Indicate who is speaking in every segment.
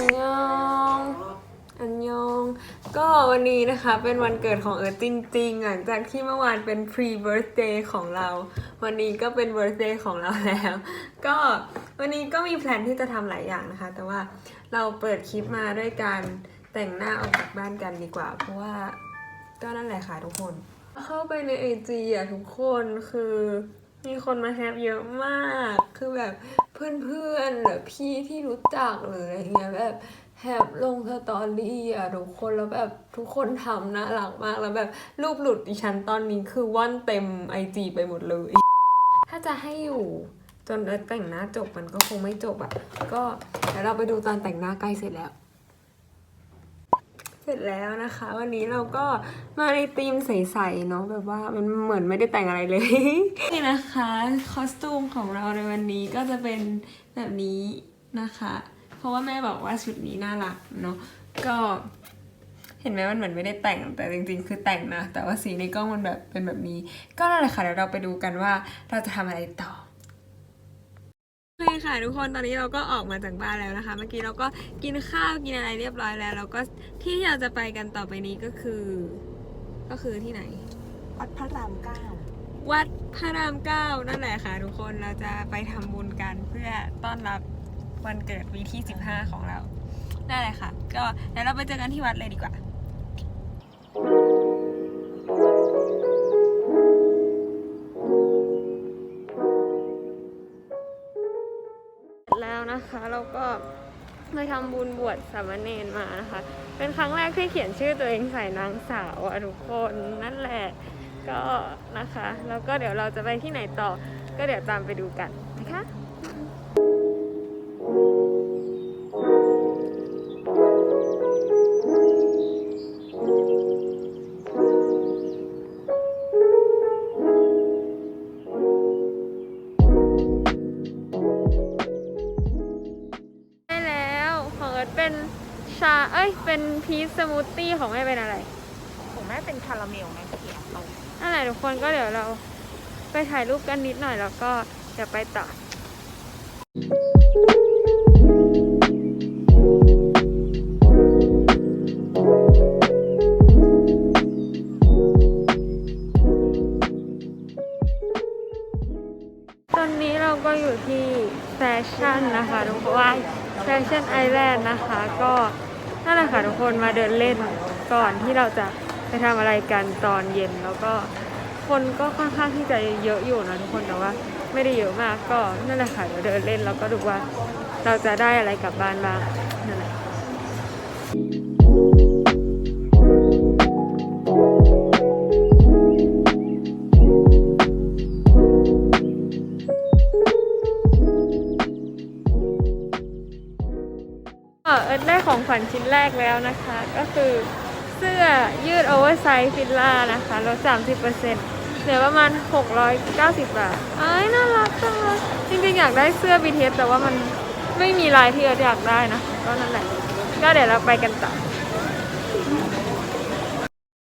Speaker 1: ันยองอันยองก็วันนี้นะคะเป็นวันเกิดของเอิร์ธจริงๆ หลังจากที่เมื่อวานเป็น pre birthday ของเรา วันนี้ก็เป็น birthday ของเราแล้ว ก็วันนี้ก็มีแพลนที่จะทำหลายอย่างนะคะ แต่ว่าเราเปิดคลิปมาด้วยการแต่งหน้าออกจากบ้านกันดีกว่า เพราะว่าก็นั่นแหละค่ะทุกคน เข้าไปในไอจีอะทุกคนคือมีคนมาแฮปเยอะมาก คือแบบ เพื่อนๆหรือพี่ที่รู้จักหรืออะไรเงี้ยแบบแฮบลงสตอรี่อะทุกคนแล้วแบบทุกคนทำน่ารักมากแล้วแบบรูปหลุดดิฉันตอนนี้คือว่อนเต็มไอจีไปหมดเลย ถ้าจะให้อยู่จนแต่งหน้าจบมันก็คงไม่จบอะก็เดี๋ยวเราไปดูตอนแต่งหน้าใกล้เสร็จแล้ว ร็จแล้วนะคะ วันนี้เราก็มาในธีมใสๆเนาะแบบว่ามันเหมือนไม่ได้แต่งอะไรเลย นี่นะคะ คอสตูมของเราในวันนี้ก็จะเป็นแบบนี้นะคะ เพราะว่าแม่บอกว่าชุดนี้น่ารักเนาะก็เห็นไหมมันเหมือนไม่ได้แต่งแต่จริงๆ คือแต่งนะ แต่ว่าสีในกล้องมันแบบเป็นแบบนี้ ก็นั่นแหละค่ะเดี๋ยวเราไปดูกันว่าเราจะทำอะไรต่อ คค่ะทุกคนตอนนี้เราก็ออกมาจากบ้านแล้วนะคะ เมื่อกี้เราก็กินข้าวกินอะไรเรียบร้อยแล้วแล้วก็ที่ที่เราจะไปกันต่อไปนี้ก็คือ ก็คือที่ไหน
Speaker 2: วัดพระรามเก้า
Speaker 1: วัดพระรามเก้านั่นแหละค่ะ ทุกคนเราจะไปทำบุญกันเพื่อต้อนรับวันเกิดวีที่ 15 ของเรานั่นแหละค่ะ ก็เดี๋ยวเราไปเจอกันที่วัดเลยดีกว่า ก็มาทำบุญบวชสามเณรมานะคะ เป็นครั้งแรกที่เขียนชื่อตัวเองใส่นางสาวอะทุกคนนั่นแหละก็นะคะ แล้วก็เดี๋ยวเราจะไปที่ไหนต่อ ก็เดี๋ยวตามไปดูกัน เอ้ยเป็นพีชสมูทตี้ของแม่เป็นอะไร
Speaker 2: ของแม่เป็นคาราเมลนะเขียวตรง
Speaker 1: นั่นแหละทุกคนก็เดี๋ยวเราไปถ่ายรูปกันนิดหน่อยแล้วก็เดี๋ยวไปต่อ คนมาเดินเล่นก่อนที่เราจะไปทำอะไรกันตอนเย็นแล้วก็คนก็ค่อนข้างที่จะเยอะอยู่นะทุกคนแต่ว่าไม่ได้เยอะมากก็นั่นแหละค่ะเดี๋ยวเดินเล่นแล้วก็ดูว่าเราจะได้อะไรกลับบ้านบ้าง เอิร์ธได้ของขวัญชิ้นแรกแล้วนะคะ ก็คือเสื้อยืดโอเวอร์ไซส์ฟิลล่านะคะลด 30%เหลือประมาณ 690 บาทเอ้ยน่ารักจังเลยจริงๆ อยากได้เสื้อ BTS แต่ว่ามันไม่มีลายที่เอิร์ธอยากได้นะก็นั่นแหละ ก็เดี๋ยวเราไปกันต่อ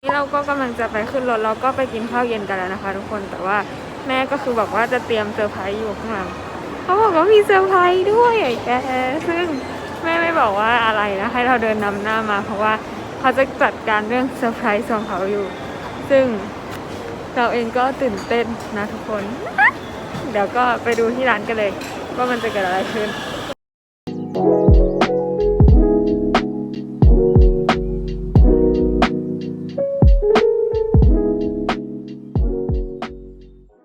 Speaker 1: นี่เราก็กำลังจะไปขึ้นรถแล้วก็ไปกินข้าวเย็นกันแล้วนะคะ ทุกคนแต่ว่าแม่ก็คือบอกว่าจะเตรียมเซอร์ไพรส์อยู่ข้างหลังเขาบอกว่ามีเซอร์ไพรส์ด้วยไอ้แกซึ่ง บอกว่าอะไรนะให้เราเดินนำหน้ามาเพราะว่าเขาจะจัดการเรื่องเซอร์ไพรส์ของเขาอยู่ ซึ่งเราเองก็ตื่นเต้นนะทุกคน เดี๋ยวก็ไปดูที่ร้านกันเลย ว่ามันจะเกิดอะไรขึ้น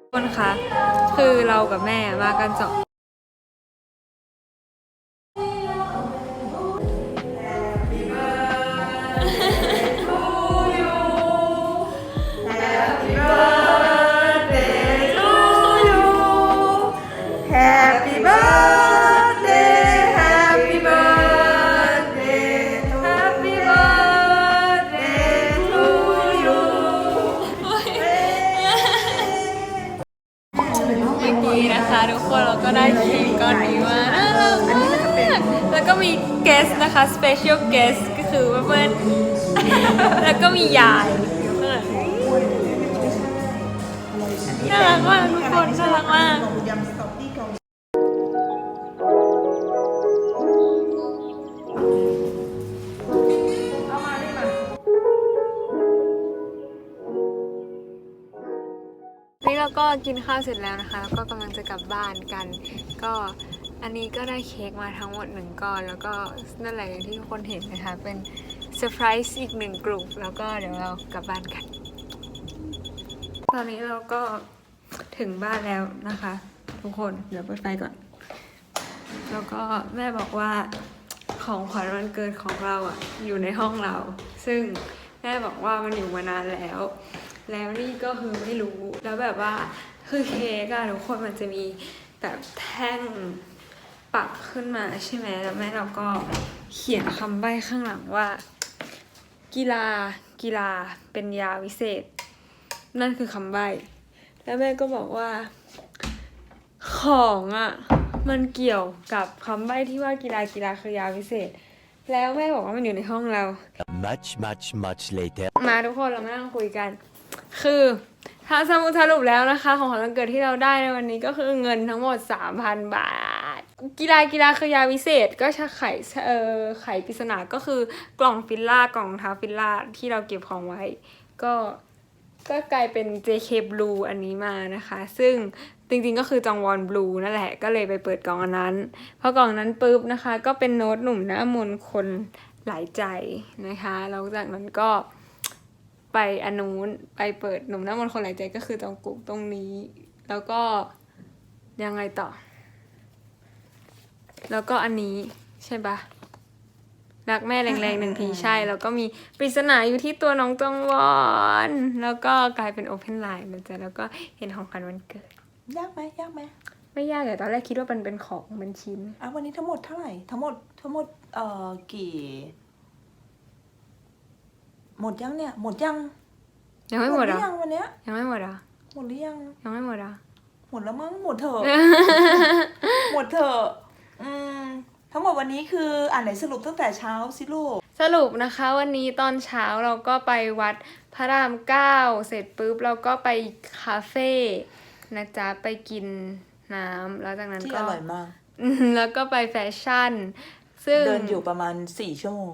Speaker 1: ทุกคนคะคือเรากับแม่มากันสอง นะคะทุกคนเราก็ได้ทีมกก้อนนี้มาน่ารักมากแล้วก็มีเกสนะคะ special guest ก็คือเพื่อนๆแล้วก็มียายน่ารักมากทุกคนน่ารักมาก ก็กินข้าวเสร็จแล้วนะคะ แล้วก็กำลังจะกลับบ้านกัน ก็อันนี้ก็ได้เค้กมาทั้งหมดหนึ่งก้อน แล้วก็นั่นแหละอย่างที่ทุกคนเห็นนะคะ เป็นเซอร์ไพรส์อีกหนึ่งกลุ่มแล้วก็เดี๋ยวเรากลับบ้านกัน ตอนนี้เราก็ถึงบ้านแล้วนะคะ ทุกคนเดี๋ยวเปิดไฟก่อน แล้วก็แม่บอกว่าของขวัญวันเกิดของเราอะอยู่ในห้องเรา ซึ่งแม่บอกว่ามันอยู่มานานแล้ว แล้วนี่ก็คือไม่รู้ แล้วแบบว่าคือเค้กอะทุกคนมันจะมีแบบแท่งปักขึ้นมาใช่ไหมแล้วแม่เราก็เขียนคำใบ้ข้างหลังว่า กีฬากีฬาเป็นยาวิเศษ นั่นคือคำใบ้แล้วแม่ก็บอกว่า ของอะ่ะมันเกี่ยวกับคำใบ้ที่ว่ากีฬากีฬาคือยาวิเศษ แล้วแม่บอกว่ามันอยู่ในห้องเรา
Speaker 3: Much, much, much later.
Speaker 1: มาทุกคนเรามานั่งคุยกัน คือถ้าสมุดสรุปแล้วนะคะ ของขวัญวันเกิดที่เราได้ในวันนี้ก็คือเงินทั้งหมด 3,000 บาท กีฬากีฬาคือยาวิเศษก็ชะไขเออไข่ปริศนาก็คือกล่องฟิลล่ากล่องรองเท้าฟิลล่าที่เราเก็บของไว้ ก็ก็กลายเป็น JK Blue อันนี้มานะคะ ซึ่งจริงๆก็คือจองวอนบลูนั่นแหละ ก็เลยไปเปิดกล่องอันนั้นพอกล่องนั้นปุ๊บนะคะ ก็เป็นโน้ตหนุ่มหน้ามนคนหลายใจนะคะแล้วจากนั้นก็ ไปอนนุนไปเปิดหนุ่มหน้ามนต์คนหลายใจก็คือตรงกุ๊กตรงนี้ แล้วก็ยังไงต่อ แล้วก็อันนี้ใช่ปะรักแม่แรงๆหนึ่งทีใช่ แล้วก็มีปริศนาอยู่ที่ตัวน้องจองวอน แล้วก็กลายเป็นโอเพนไลน์นะจ๊ะแล้วก็เห็นของขวัญวันเกิด
Speaker 2: ยากไหมยากไหม
Speaker 1: ไม่ยากเลยตอนแรกคิดว่ามันเป็นของเป็นชิ้น
Speaker 2: อะวันนี้ทั้งหมดเท่าไหร่ทั้งหมดทั้งหมดเอ่อกี่ หมดยังเนี่ย หมดยัง
Speaker 1: ยังไม่หมด
Speaker 2: หรื
Speaker 1: อะ
Speaker 2: อยังวันเนี้ย
Speaker 1: ยังไม่หมดอะ
Speaker 2: หมดหรือยัง
Speaker 1: ยังไม่หมดอะ
Speaker 2: หมดแล้วมั้งหมดเถอะ หมดเถอะอืมทั้งหมดวันนี้คืออ่านไหนสรุปตั้งแต่เช้าสิลูก
Speaker 1: สรุปนะคะวันนี้ตอนเช้าเราก็ไปวัดพระรามเก้าเสร็จปุ๊บเราก็ไปคาเฟ่นะจ๊ะไปกินน้ำแล้วจากนั้น
Speaker 2: ที่
Speaker 1: ก็
Speaker 2: อร่อยมาก
Speaker 1: อืมแล้วก็ไปแฟชั่น ซึ่ง
Speaker 2: เดินอยู่ประมาณสี่ชั่วโมง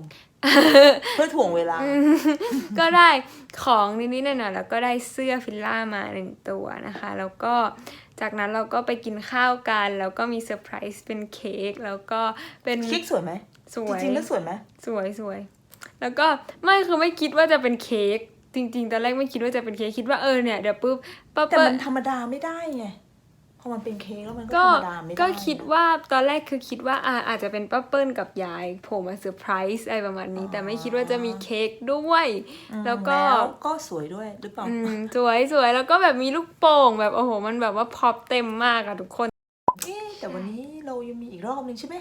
Speaker 2: เพื่อถ่วงเวลา
Speaker 1: ก็ได้ของนิดๆหน่อยๆแล้วก็ได้เสื้อฟิลล่ามาหนึ่งตัวนะคะ แล้วก็จากนั้นเราก็ไปกินข้าวกัน แล้วก็มีเซอร์ไพรส์เป็นเค้กแล้วก็เป็น
Speaker 2: เค้กสวยไหม
Speaker 1: สวย
Speaker 2: จริงๆแล้วสวยไหม
Speaker 1: สวยสวยแล้วก็ไม่คือไม่คิดว่าจะเป็นเค้กจริงๆ ตอนแรกไม่คิดว่าจะเป็นเค้กคิดว่าเออเนี่ยเดี๋ยวปุ๊บป้า
Speaker 2: แต่
Speaker 1: เปิ้
Speaker 2: มั
Speaker 1: ล
Speaker 2: นธรรมดาไม่ได้ไงพ อมันเป็นเค้กแล้วมันก็
Speaker 1: ก็
Speaker 2: ธรรมดาไม่ได้
Speaker 1: ก็คิดว่าตอนแรกคือคิดว่าอ่าอาจจะเป็นป้าเปิ้ลกับยายโผล่มาเซอร์ไพรส์อะไรประมาณนี้ แต่ไม่คิดว่าจะมีเค้กด้วย
Speaker 2: อืม
Speaker 1: แล้วก็
Speaker 2: แล้วก็สวยด้วยหรือเปล่า
Speaker 1: อืมสวยสวยแล้วก็แบบมีลูกโป่งแบบโอ้โหมันแบบว่าพร็อปเต็มมากอะทุกคน
Speaker 2: เอ๊ะแต่วันนี้เรายังมีอีกรอบนึงใช่ไหม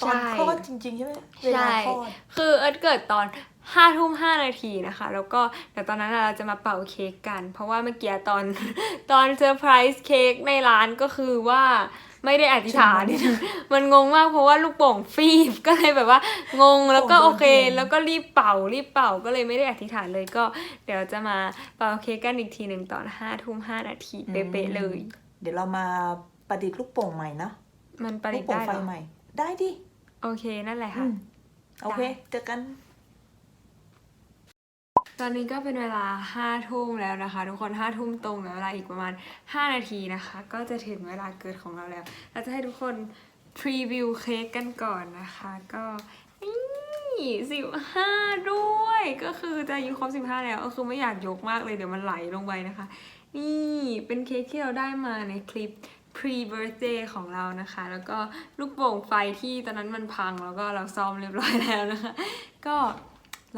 Speaker 2: ต
Speaker 1: ใช่
Speaker 2: อนคลอดจริงๆใช่ไหมเวลา
Speaker 1: ใช่
Speaker 2: คลอด
Speaker 1: คือเอิร์ธเกิดตอน ห้าทุ่มห้านาทีนะคะ แล้วก็เดี๋ยวตอนนั้นเราจะมาเป่าเค้กกัน เพราะว่าเมื่อกี้ตอนตอนเซอร์ไพรส์เค้กในร้านก็คือว่าไม่ได้อธิษฐาน มันงงมากเพราะว่าลูกโป่งฟีบก็เลยแบบว่างงแล้วก็
Speaker 2: โป่งโดน
Speaker 1: โอเค
Speaker 2: เทียน
Speaker 1: แล้วก็รีบเป่ารีบเป่าก็เลยไม่ได้อธิษฐานเลยก็ เดี๋ยวจะมาเป่าเค้กกันอีกทีหนึ่งตอนห้าทุ่มห้านาทีเป๊ะๆเลย
Speaker 2: เดี๋ยวเรามาประดิษฐ์ลูกโป่งใหม่นะ
Speaker 1: มันประ
Speaker 2: ลู
Speaker 1: ดิ
Speaker 2: ก
Speaker 1: ษฐ์
Speaker 2: โป่ง
Speaker 1: ได้
Speaker 2: ไฟ
Speaker 1: เหรอ
Speaker 2: ใหม่ได้ดิ
Speaker 1: โอเคนั่นแหละ
Speaker 2: อื
Speaker 1: ค่ะ
Speaker 2: มโอเคเจอกัน
Speaker 1: ตอนนี้ก็เป็นเวลาห้าทุ่มแล้วนะคะ ทุกคนห้าทุ่มตรงแล้วเวลาอีกประมาณ 5 นาทีนะคะ ก็จะถึงเวลาเกิดของเราแล้ว เราจะให้ทุกคนพรีวิวเค้กกันก่อนนะคะ ก็นี่สิบห้าด้วย ก็คือจะอายุครบสิบห้าแล้ว ก็คือไม่อยากยกมากเลยเดี๋ยวมันไหลลงไปนะคะ นี่เป็นเค้กที่เราได้มาในคลิป pre birthday ของเรานะคะ แล้วก็ลูกโป่งไฟที่ตอนนั้นมันพังแล้วก็เราซ่อมเรียบร้อยแล้วนะคะ ก็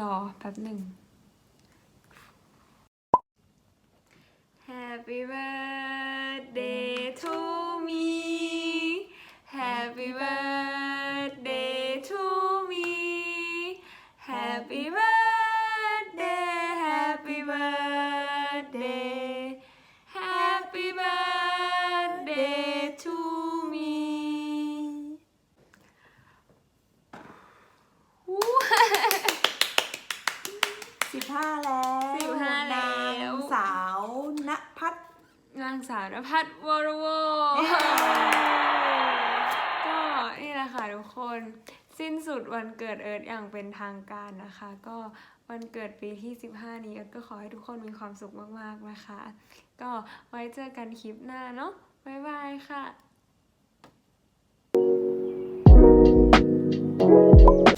Speaker 1: รอแป๊บหนึ่ง Happy birthday to me. Happy birthday
Speaker 2: สาวน
Speaker 1: ภัทรวรวก็นี่แหละค่ะทุกคน สิ้นสุดวันเกิดเอิร์ธอย่างเป็นทางการนะคะ ก็วันเกิดปีที่ 15 นี้เอิร์ธก็ขอให้ทุกคนมีความสุขมากๆนะคะ ก็ไว้เจอกันคลิปหน้าเนาะบ๊ายบายค่ะ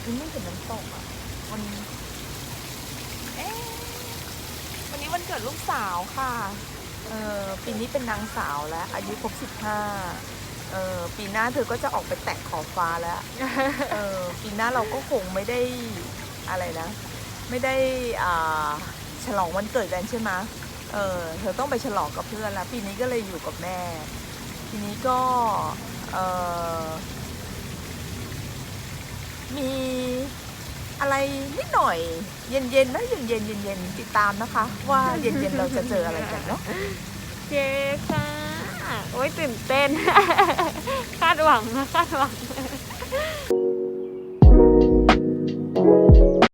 Speaker 2: มันไม่เห็นน้ำตกอะวันนี้เอ๊ะวันนี้วันเกิดลูกสาวค่ะ เออปีนี้เป็นนางสาวแล้ว อายุครบสิบห้าเออปีหน้าเธอก็จะออกไปแตะขอบฟ้าแล้วเออปีหน้าเราก็คงไม่ได้อะไรนะ ไม่ได้อ่าฉลองวันเกิดกันใช่ไหมเออเธอต้องไปฉลองกับเพื่อนแล้ว ปีนี้ก็เลยอยู่กับแม่ ทีนี้ก็เออมีอะไรนิด หน่อย เย็นๆนะเย็นๆเย็นๆติดตามนะคะ ว่าเย็นๆเราจะเจออะไรกันเนาะ
Speaker 1: เย้ค่ะ โอ้ยตื่นเต้น คาดหวังนะคาดหวัง